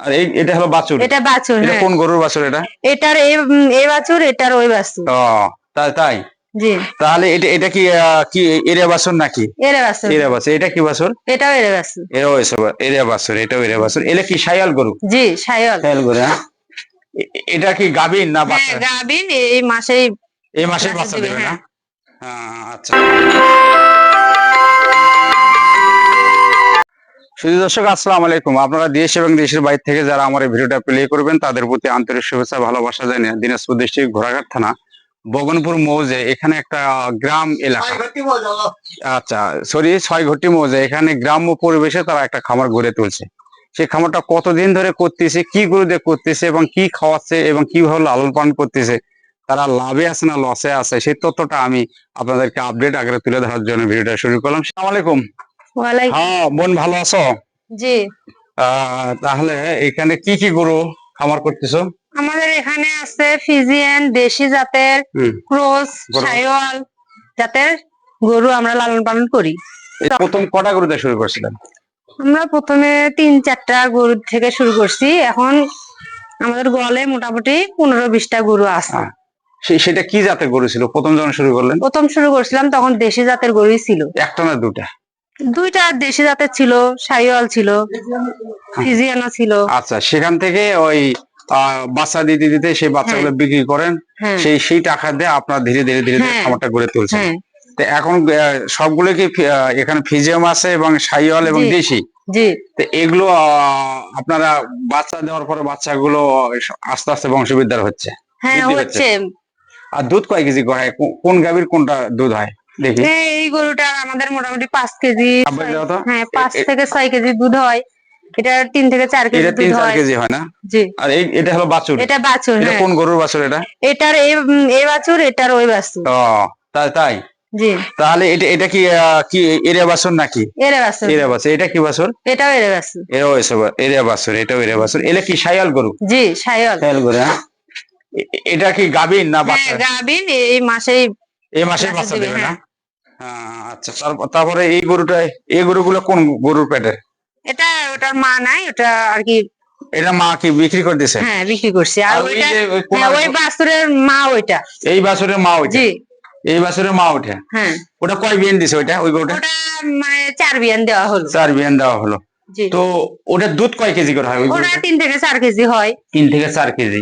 আর এই এটা হলো বাছুর। এটা বাছুর এটা হ্যাঁ। কোন গরুর বাছুর এটা? এটার এ বাছুর এটার ওই বাছুর। ও তাই তাই? জি। তাহলে এটা এটা কি কি এরিয়া বাছুর নাকি? এরে বাছুর। এরিয়া বাছুর। এটা কি বাছুর? এটাও এরে বাছুর। এরাও এরিয়া বাছুর এটাও এরিয়া বাছুর। এটা কি সায়াল গরু? জি সায়ল সায়াল গরু হ্যাঁ? এটা কি গাভীর না হ্যাঁ বাচ্চা গাবিন এই মাসেই এই মাসে বাচ্চা দেবে না? আচ্ছা। শুধু দর্শক আসসালামু আলাইকুম। আপনারা দেশ এবং দেশের বাইরে থেকে যারা আমার এই ভিডিওটা প্লে করবেন তাদের প্রতি আন্তরিক শুভেচ্ছা ভালোবাসা জানিয়ে দিনাজপুর ডিস্ট্রিক্ট ঘোড়াঘাট থানা বগনপুর মৌজে এখানে একটা গ্রাম এলাকা। আচ্ছা সরি ছয় ঘটি মৌজে এখানে গ্রাম্য পরিবেশে তারা একটা খামার গড়ে তুলছে। সেই খামারটা কতদিন ধরে করতেছে কি গরু দিয়ে করতেছে এবং কি খাওয়াচ্ছে এবং কীভাবে লালন পালন করতেছে তারা লাভে আছে না লসে আছে সেই তথ্যটা আমি আপনাদেরকে আপডেট আগে তুলে ধরার জন্য ভিডিওটা শুরু করলাম। সালাম আলাইকুম। হ্যাঁ বোন ভালো আছো? জি। তাহলে এখানে কি কি গরু খামার করতেছো? আমাদের এখানে আছে ফিজিয়ান দেশি জাতের ক্রস সাইওয়াল জাতের গরু আমরা লালন পালন করি। প্রথম কটা গরু দিয়ে শুরু করছিলেন? আমরা প্রথমে তিন চারটা গরু থেকে শুরু করছি। এখন আমাদের গলে মোটামুটি পনেরো বিশটা গরু আছে। সেটা কি জাতের গরু ছিল? প্রথম যখন শুরু করলেন? প্রথম শুরু করছিলাম তখন দেশি জাতের গরুই ছিল। একটা না দুটা? দুইটা দেশি জাতের ছিল সাইওয়াল ছিল ফিজিয়ানা ছিল। আচ্ছা সেখান থেকে ওই বাচ্চা দিতে দিতে সেই বাচ্চাগুলো বিক্রি করেন হ্যাঁ। সেই সেই টাকা দিয়ে আপনার ধীরে ধীরে ধীরে ধীরে হ্যাঁ। খামারটা গড়ে তুলছেন। হ্যাঁ। তো এখন সবগুলো কি এখানে ফিজিয়াম আছে এবং সাইওয়াল এবং দেশি? জি। তো এগুলো আহ, আপনারা বাচ্চা দেওয়ার পরে বাচ্চাগুলো আস্তে আস্তে বংশবিদ্যার হচ্ছে হ্যাঁ হচ্ছে। আর দুধ কয় কেজি হয়? কোন গাভীর কোনটা দুধ হয়? দেখি। এই এই গরুটা আমাদের মোটামুটি পাঁচ কেজি। হ্যাঁ পাঁচ থেকে ছয় কেজি দুধ হয়। এটা তিন থেকে চার কেজি এটা তিন চার হয়। কেজি হয় না? জি। আর এটা হলো বাছুর? এটা বাছুর এটা হ্যাঁ। কোন গরুর বাছুর এটা? এটার এ উম, এ বাছুর এটার ওই বাছুর। ও তাই তাই? জি। তাহলে এটা এটা কি কি এরিয়া বাছুর নাকি? এরিয়া বাছুর। এটা কি বাছুর? এটাও এরে বাছুর। এরাও এরিয়া বাছুর এটাও এরিয়া বাছুর। এটা কি সায়াল গরু? জি সায়ল সায়াল গরু হ্যাঁ? এটা কি গাভীর না হ্যাঁ বাচ্চা গাবিন এই মাসেই এই মাসে বাচ্চা দেবে না? হ্যাঁ। হ্যাঁ, আচ্ছা। তারপরে এই গরুটা এই গরুগুলো কোন গরুর পেটের এটা ওটার মা নাই ওটা আর কি এটা মা কি বিক্রি করে দিছে হ্যাঁ বিক্রি করছি। আর আর ওই ওইটা যে ওই হ্যাঁ, বাছুরের মা ওইটা। এই বাছুরের মা ওইটা? জি। এই বাছুরের মা ওইটা? হ্যাঁ। ওটা কয় বিয়ান দিছে ওইটা ওই গরুটা? ওটা মানে চার বিয়ান দেওয়া হলো। চার বিয়ান দেওয়া হলো। তো ওটা দুধ কয় কেজি করে হয়? ওটা তিন থেকে চার কেজি হয়। তিন থেকে চার কেজি।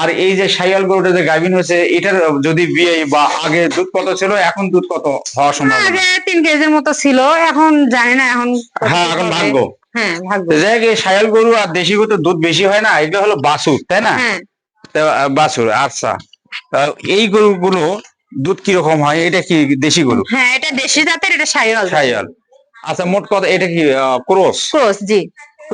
আর এই যে সাইয়াল গরুটা যে গাভিন হয়েছে এটার যদি বিয়ে বা আগে দুধ কত ছিল এখন দুধ কত হওয়া সম্ভব আগে তিন কেজির মতো ছিল এখন জানি না এখন হ্যাঁ এখন। ভাগ্য। হ্যাঁ ভাগ্য। যাই হোক, সায়াল গরু আর দেশি গরু তো দুধ বেশি হয় না এগুলো হলো বাছুর তাই না? হ্যাঁ। বাছুর আচ্ছা। এই গরুগুলো দুধ কীরকম হয়? এটা কি দেশি গরু? হ্যাঁ এটা দেশি জাতের এটা সাইওয়াল সায়াল আচ্ছা মোট কথা এটা কি ক্রস? ক্রস জি।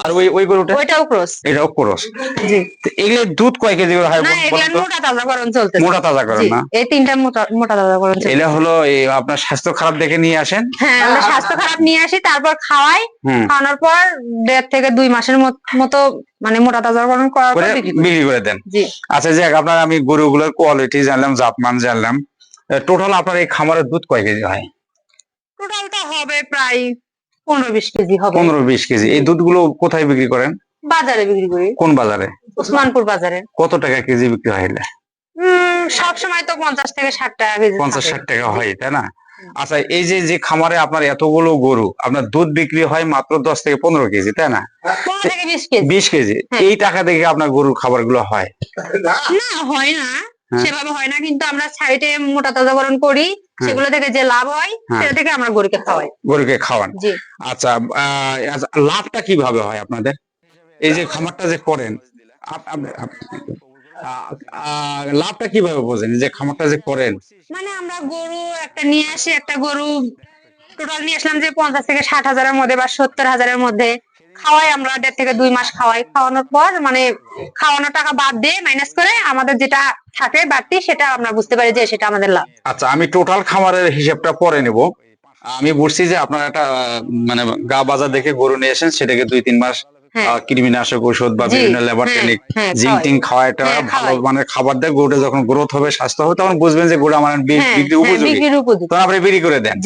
আর ওই ওই গরুটা? ওইটাও ক্রস। এটাও ক্রস। জি। এগুলো দুধ কয় কেজি করে হয় না এগুলা? মোটা তাজা করণ চলতে মোটা তাজা করেন না? এই তিনটা মোটা মোটা তাজা করণ চলছে এটা হলো এই আপনার স্বাস্থ্য খারাপ দেখে নিয়ে আসেন। হ্যাঁ আমরা স্বাস্থ্য খারাপ নিয়ে আসি তারপর খাওয়াই। খাওয়ানোর পর দেড় থেকে দুই মাসের মত- মতো মানে মোটা তাজাকরণ করার পর বিক্রি করে। দেন। জি। আচ্ছা যাক আপনার আমি গরুগুলোর কোয়ালিটি জানলাম জাতমান জানলাম। টোটাল আপনার এই খামারের দুধ কয় কেজি হয়? টোটালটা হবে প্রায় পনেরো বিশ কেজি হবে। পনেরো বিশ কেজি। এই দুধগুলো কোথায় বিক্রি করেন? বাজারে বিক্রি করি। কোন বাজারে? উসমানপুর বাজারে। কত টাকা কেজি বিক্রি হয়? সব সময় তো পঞ্চাশ থেকে ষাট টাকা কেজি পঞ্চাশ ষাট টাকা হয় তাই না? আচ্ছা এই যে যে খামারে আপনার এতগুলো গরু আপনার দুধ বিক্রি হয় মাত্র দশ থেকে পনেরো কেজি তাই না? বিশ কেজি। হ্যাঁ। এই টাকা থেকে আপনার গরুর খাবারগুলো হয়? না হয় না। সেভাবে হয় না কিন্তু আমরা সাইডে মোটা তাজাকরণ করি সেগুলো থেকে যে লাভ হয় হ্যাঁ। সেটা থেকে আমরা গরুকে খাওয়াই। গরুকে খাওয়ান। জি। আচ্ছা আচ্ছা, লাভটা কীভাবে হয় আপনাদের? এই যে খামারটা যে করেন লাভটা কীভাবে বোঝেন? যে খামারটা যে করেন। মানে আমরা গরু একটা নিয়ে আসি একটা গরু টোটাল নিয়ে আসলাম যে পঞ্চাশ থেকে ষাট হাজারের মধ্যে বা সত্তর হাজারের মধ্যে। খাওয়াই আমরা দেড় থেকে দুই মাস খাওয়াই। খাওয়ানোর পর মানে খাওয়ানোর টাকা বাদ দিয়ে মাইনাস করে আমাদের যেটা থাকে বাড়তি সেটা আমরা বুঝতে পারি যে সেটা আমাদের লাভ। আচ্ছা আমি টোটাল খামারের হিসাবটা পরে নেব। আমি বুঝছি যে আপনারা একটা মানে গা বাজার দেখে গরু নিয়ে এসেন সেটাকে দুই, তিন মাস কৃমিনাশক ওষুধ বা বিভিন্ন লেবার হ্যাঁ, টেনিক হ্যাঁ, জিঙ্ক। টিঙ্ক খাওয়া এটা হ্যাঁ, ভালো। মানে খাবার দেয় গরুটা যখন গ্রোথ হবে স্বাস্থ্য হবে তখন বুঝবেন যে গরু আমার হ্যাঁ, বিক্রি হ্যাঁ, উপযোগী। তখন আপনি বিক্রি করে দেন।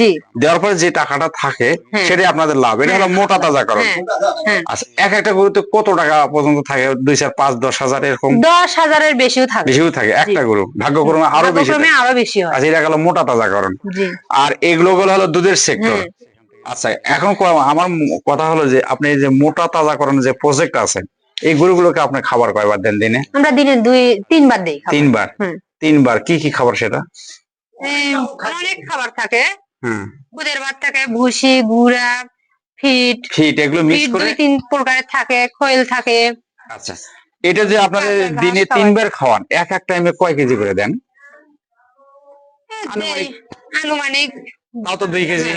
দেওয়ার পরে যে টাকাটা থাকে হ্যাঁ। সেটাই আপনাদের লাভ। এটা হলো হ্যাঁ। মোটা তাজা করণ হ্যাঁ হ্যাঁ। আচ্ছা এক একটা গরুতে কত টাকা পর্যন্ত থাকে? দুই চার পাঁচ দশ হাজার এরকম? দশ হাজারের বেশিও থাকে। বেশিও থাকে একটা গরু। ভাগ্যক্রমে আরও বেশি আরও বেশি হয়। আচ্ছা এটা গেল মোটা তাজা করণ আর এগুলো গুলো হলো দুধের সেক্টর। হ্যাঁ। আচ্ছা এখন আমার কথা হলো যে আপনি যে মোটা তাজা করার যে প্রজেক্ট আছে এই গরুগুলোকে আপনি খাবার কয়বার দেন দিনে? আমরা দিনে দুই তিনবার দিই তিনবার? তিনবার। কি কি খাবার সেটা? অনেক খাবার থাকে। হ্যাঁ ভাত থাকে ভুসি গুড়া ফিট। ফিট এগুলো মিক্স করে দুই তিন প্রকারের থাকে খৈল থাকে। আচ্ছা। এটা যে আপনাদের ঘাস দিনে তিনবার খাওয়ান এক এক টাইমে কয় কেজি করে দেন? আনুমানিক? আনুমানিক। তাও তো দুই কেজি।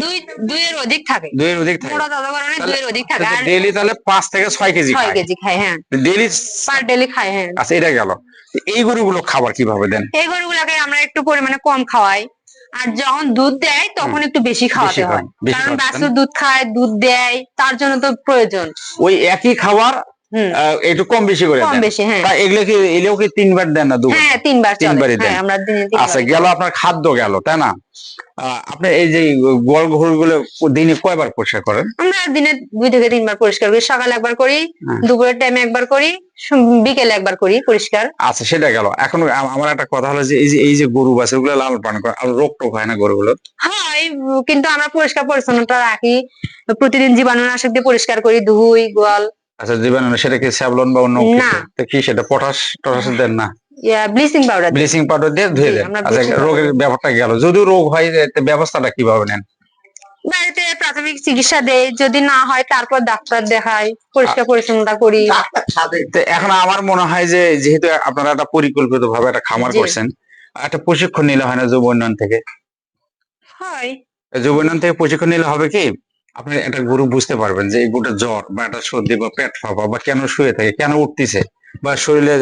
দুই দুইয়ের অধিক থাকে। দুইয়ের অধিক থাকে। মোটা দাদা কারণে দুইয়ের অধিক থাকে। আর ডেইলি তাহলে পাঁচ থেকে ছয় কেজি কেজি খায় হ্যাঁ। ডেইলি পার ডেলি খায় হ্যাঁ। আচ্ছা এটা গেল। এই গরুগুলো খাবার কীভাবে দেন? এই গরুগুলাকে আমরা একটু পরিমাণে কম খাওয়াই। আর যখন দুধ দেয় তখন একটু বেশি খাওয়াতে হয়। কারণ বাছুর দুধ খায় দুধ দেয় তার জন্য তো প্রয়োজন। ওই একই খাবার একটু কম বেশি করে কম বেশি হ্যাঁ। এগুলো কি এগুলোও কি তিনবার দেন না দুবার? হ্যাঁ তিনবার তিনবারই দেন। হ্যাঁ আমরা দিনে আচ্ছা গেল আপনার খাদ্য গেল তাই না? আহ, আপনি এই যে গোয়াল গরুগুলো দিনে কয়বার পরিষ্কার করেন? আমরা দিনে দুই থেকে তিনবার পরিষ্কার করি। সকালে একবার করি। দুপুরের টাইমে একবার করি বিকেলে একবার করি পরিষ্কার। আচ্ছা সেটা গেল। এখন আমার একটা কথা হলো যে এই যে এই যে গরু বাছুরগুলো লাল পালন করে আর রোগ টোগ হয় না গরুগুলো? হয় কিন্তু আমরা পরিষ্কার পরিচ্ছন্নতা রাখি। প্রতিদিন জীবাণুনাশক দিয়ে পরিষ্কার করি ধুই গোয়াল। আচ্ছা জীবাণু সেটা কি স্যাবলন বা অন্য কিছু? কি সেটা? পটাশ টটাশ দেন না? ব্লিচিং পাউডার ব্লিচিং পাউডার দিয়ে ধুয়ে দেন। আচ্ছা রোগের ব্যাপারটা গেল যদি রোগ হয় ব্যবস্থাটা কীভাবে নেন? বাড়িতে প্রাথমিক চিকিৎসা দেয় যদি না হয় তারপর ডাক্তার দেখাই পরিষ্কার পরিচ্ছন্নতা করি। এখন আমার মনে হয় যে যেহেতু আপনারা একটা পরিকল্পিত ভাবে একটা খামার করছেন একটা প্রশিক্ষণ নিলে হয় না যুব উন্নয়ন থেকে? হয়। যুব উন্নয়ন থেকে প্রশিক্ষণ নিলে হবে কি? আপনি একটা গরু বুঝতে পারবেন যে এই গরুটা জ্বর বা একটা সর্দি বা পেট ফাঁপা বা কেন শুয়ে থাকে কেন উঠতেছে বা শরীরে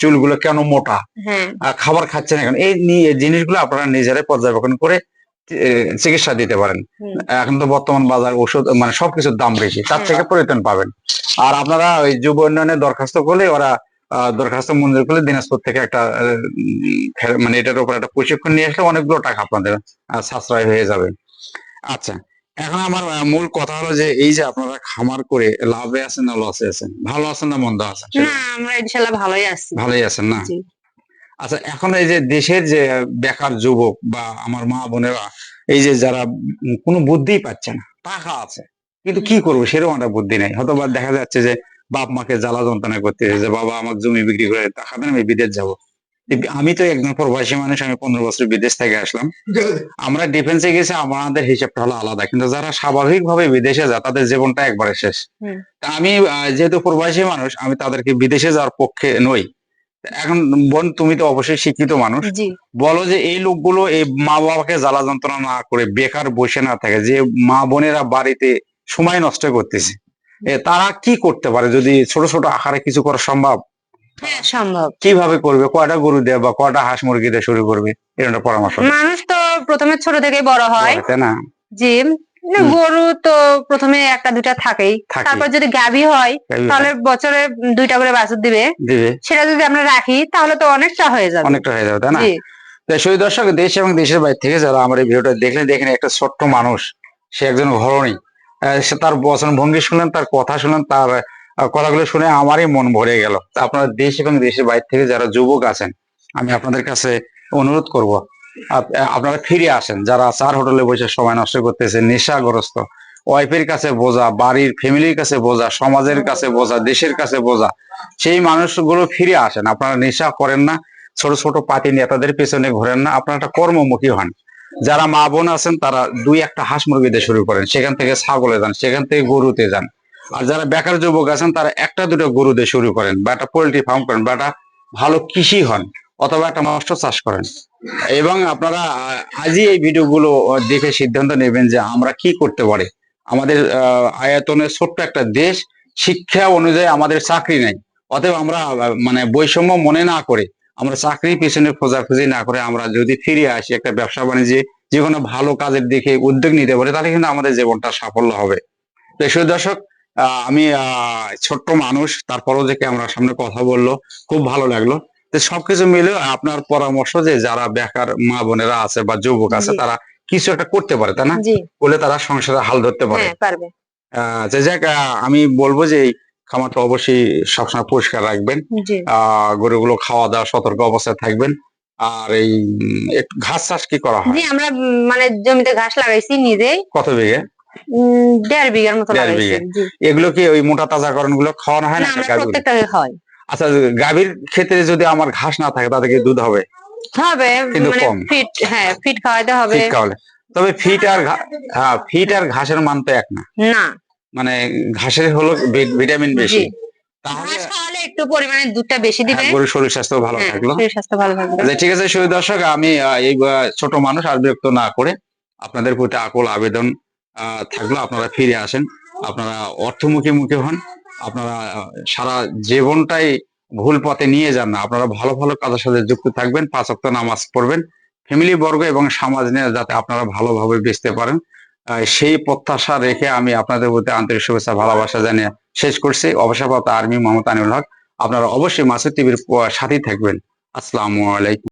চুলগুলো কেন মোটা হ্যাঁ। আহ, খাবার খাচ্ছে না কেন এই জিনিসগুলো আপনারা নিজেরাই পর্যবেক্ষণ করে চিকিৎসা দিতে পারেন। এখন তো বর্তমান বাজার ওষুধ মানে সবকিছুর দাম বেশি তার থেকে পরিত্রাণ পাবেন। আর আপনারা ওই যুব উন্নয়নে দরখাস্ত করলে ওরা আহ, দরখাস্ত মঞ্জুর করলে দিনাজপুর থেকে একটা মানে এটার উপর একটা প্রশিক্ষণ নিয়ে আসলে অনেকগুলো টাকা আপনাদের সাশ্রয় হয়ে যাবে। আচ্ছা এখন আমার মূল কথা হলো যে এই যে আপনারা খামার করে লাভে আছেন না লসে আছেন? ভালো আছেন না মন্দ আছেন? না আমরা ইনশাল্লাহ ভালোই আছি। ভালোই আছেন না? আচ্ছা এখন এই যে দেশের যে বেকার যুবক বা আমার মা বোনেরা এই যে যারা কোনো বুদ্ধি পাচ্ছে না টাকা আছে কিন্তু কি করব? সেরকম একটা বুদ্ধি নেই। হয়তো দেখা যাচ্ছে যে বাপ মাকে জ্বালা যন্ত্রণা করতে যে বাবা আমার জমি বিক্রি করে টাকা দেন আমি বিদেশ যাব। আমি তো একজন প্রবাসী মানুষ আমি পনেরো বছর বিদেশ থেকে আসলাম। আমরা ডিফেন্সে গেছি আমাদের হিসাবটা হলো আলাদা। কিন্তু যারা স্বাভাবিকভাবে বিদেশে যায় তাদের জীবনটা একবারে শেষ। আমি যেহেতু প্রবাসী মানুষ আমি তাদেরকে বিদেশে যাওয়ার পক্ষে নই। এখন বোন তুমি তো অবশ্যই শিক্ষিত মানুষ। বলো যে এই লোকগুলো এই মা বাবাকে জ্বালা যন্ত্রণা না করে বেকার বসে না থাকে যে মা বোনেরা বাড়িতে সময় নষ্ট করতেছে। এ, তারা কি করতে পারে যদি ছোট ছোট আকারে কিছু করা সম্ভব? হ্যাঁ সম্ভব। কীভাবে করবে? কয়টা গরু দেয় বা কয়টা হাঁস মুরগি দিয়ে শুরু করবে? এরকম একটা পরামর্শ মানুষ তো প্রথমে ছোট থেকেই বড় হয়। তাই না? জি। গরু তো প্রথমে একটা দুটা থাকেই। থাকে। তারপর যদি গাভী হয় তাহলে বছরে দুইটা করে বাছুর দিবে। দিবে। সেটা যদি আমরা রাখি তাহলে তো অনেকটা হয়ে যাবে। অনেকটা হয়ে যাবে তাই না? সেই দর্শক দেশ এবং দেশের বাইরে থেকে যারা আমার এই ভিডিওটা দেখলেন দেখেন একটা ছোট্ট মানুষ সে একজন ঘরণী সে তার বচন ভঙ্গি শুনলেন তার কথা শুনলেন তার কথাগুলো শুনে আমারই মন ভরে গেল। আপনারা দেশ এবং দেশের বাইরে থেকে যারা যুবক আছেন, আমি আপনাদের কাছে অনুরোধ করব আপনারা ফিরে আসেন। যারা চার হোটেলে বসে সময় নষ্ট করতেছে নেশাগ্রস্ত, ওয়াইফের কাছে বোঝা, বাড়ির ফ্যামিলির কাছে বোঝা, সমাজের কাছে বোঝা, দেশের কাছে বোঝা, সেই মানুষগুলো ফিরে আসেন। আপনারা নেশা করেন না, ছোট ছোট পাতি নেতাদের পেছনে ঘোরেন না, আপনারা একটা কর্মমুখী হন। যারা মা বোন আছেন, তারা দুই একটা হাঁস মুরগি দিয়ে শুরু করেন। সেখান থেকে ছাগলে যান, সেখান থেকে গরুতে যান। আর যারা বেকার যুবক আছেন তারা একটা দুটো গরু দিয়ে শুরু করেন বা একটা পোল্ট্রি ফার্ম করেন বা একটা ভালো কৃষি হন অথবা একটা মৎস্য চাষ করেন। এবং আপনারা আজই এই ভিডিওগুলো দেখে সিদ্ধান্ত নেবেন যে আমরা কি করতে পারি। আমাদের আহ, আয়তনে ছোট্ট একটা দেশ শিক্ষা অনুযায়ী আমাদের চাকরি নেই। অতএব আমরা মানে বৈষম্য মনে না করে আমরা চাকরির পিছনে খোঁজাখুঁজি না করে আমরা যদি ফিরে আসি একটা ব্যবসা বাণিজ্যে যে কোনো ভালো কাজের দিকে উদ্যোগ নিতে পারি তাহলে কিন্তু আমাদের জীবনটা সাফল্য হবে। তো দর্শক আমি আহ, ছোট্ট মানুষ তারপরও যে ক্যামেরার সামনে কথা বলল খুব ভালো লাগল। তো সবকিছু মিলে আপনার পরামর্শ যে যারা বেকার মা বোনেরা আছে বা যুবক আছে তারা কিছু একটা করতে পারে তাই না? বলে তারা সংসারে হাল ধরতে পারে। হ্যাঁ যে যাক আমি বলব যে খামারটা অবশ্যই সবসময় পরিষ্কার রাখবেন। আহ গরুগুলো খাওয়া দাওয়া সতর্ক অবস্থায় থাকবেন। আর এই ঘাস চাষ কি করা হয়? আমরা মানে জমিতে ঘাস লাগাইছি নিজেই। কত বিঘে? দেড় বিঘার মতো দেড় বিঘে। এগুলো কি ওই মোটা তাজাকরণগুলো খাওয়ানো হয় না প্রত্যেকটাকে খাওয়াই। আচ্ছা গাভীর ক্ষেত্রে যদি আমার ঘাস না থাকে তাতে কি দুধ হবে? হবে কিন্তু মানে কম। ফিট হ্যাঁ ফিট হবে। ফিট খাওয়ালে। তবে ফিট আর হ্যাঁ ফিট আর ঘাসের মান তো এক না। না। মানে ঘাসের হলো ভিটামিন বেশি। তাহলে একটু পরিমাণে দুধটা বেশি দিবে হ্যাঁ, গরুর শরীর স্বাস্থ্য ভালো হ্যাঁ, থাকল। শরীর স্বাস্থ্য ভালো থাকবে। আচ্ছা, ঠিক আছে সুই দর্শক আমি এই ছোট মানুষ আর বিরক্ত না করে আপনাদের প্রতি আকুল আবেদন থাকল, আপনারা ফিরে আসেন। আপনারা অর্থমুখী মুখী হন। আপনারা সারা জীবনটাই ভুল পথে নিয়ে যান না। আপনারা ভালো ভালো কাজের সাথে যুক্ত থাকবেন, পাঁচ ওয়াক্ত নামাজ পড়বেন। ফ্যামিলি বর্গ এবং সমাজ নিয়ে যাতে আপনারা ভালোভাবে বেঁচতে পারেন। সেই প্রত্যাশা রেখে আমি আপনাদের প্রতি আন্তরিক শুভেচ্ছা, ভালোবাসা জানিয়ে শেষ করছি। অবসরপ্রাপ্ত আর্মি মোহাম্মদ আনিউল হক, আপনারা অবশ্যই মাসুদ টিভির সাথেই থাকবেন। আসসালামু আলাইকুম।